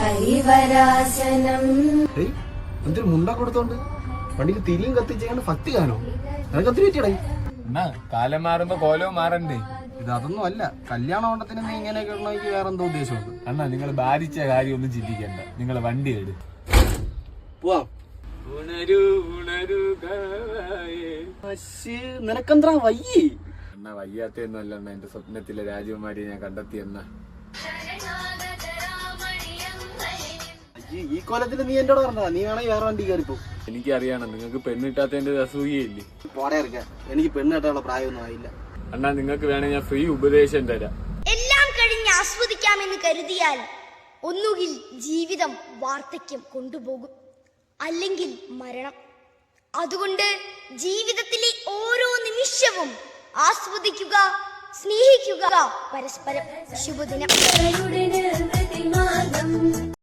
ഹരിവരാസനം. ഏയ് എന്തൊരു മുണ്ട കൊടുത്തോണ്ട്? വണ്ടിക്ക് തിരിയും കത്തിച്ചാണ് ഭക്തി കാണോ? നിനക്ക് കത്തി പറ്റിയടേ എന്നാ കാലം മാറുമ്പോ കോലവും മാറണ്ടേ? ഇത് അതൊന്നും അല്ല. കല്യാണ ഓണത്തിന് നീ ഇങ്ങനെ കിട്ടണമെങ്കിൽ വേറെ എന്തോ ഉദ്ദേശമുണ്ട് അണ്ണാ നിങ്ങൾ ബാധിച്ച കാര്യം ഒന്നും ചിന്തിക്കണ്ട. നിങ്ങൾ വണ്ടി എടു. പോവാം ഉണരൂ ഉണരൂ നിനക്കെന്താ വയ്യേ? അണ്ണ വയ്യാത്തൊന്നും അല്ല അണ്ണ. എന്റെ സ്വപ്നത്തിലെ രാജകുമാരിയെ ഞാൻ കണ്ടെത്തി ഈ കൊല്ലത്തിൽ നീ എന്നോട് പറഞ്ഞതാ നീ വേണമെങ്കിൽ വേറെ വണ്ടി കയറിപ്പോ. എനിക്കറിയണം നിങ്ങൾക്ക് പെണ്ണിട്ടാത്തതിന്റെ അസൂയയില്ലേ? പോടെ ഇറക്കാൻ എനിക്ക് പെണ്ണ് കെട്ടാനുള്ള പ്രായമൊന്നും ആയില്ല. അണ്ണാ നിങ്ങൾക്ക് വേണേ ഞാൻ ഫ്രീ ഉപദേശം തരാം. എല്ലാം കഴിഞ്ഞ് ആസ്വദിക്കാമെന്ന് കരുതിയാൽ ഒന്നുകിൽ ജീവിതം വാർദ്ധക്യം കൊണ്ടുപോകും അല്ലെങ്കിൽ മരണം. അതുകൊണ്ട് ജീവിതത്തിലെ ഓരോ നിമിഷവും ആസ്വദിക്കുക സ്നേഹിക്കുക. പരസ്പരം ശുഭദിനം.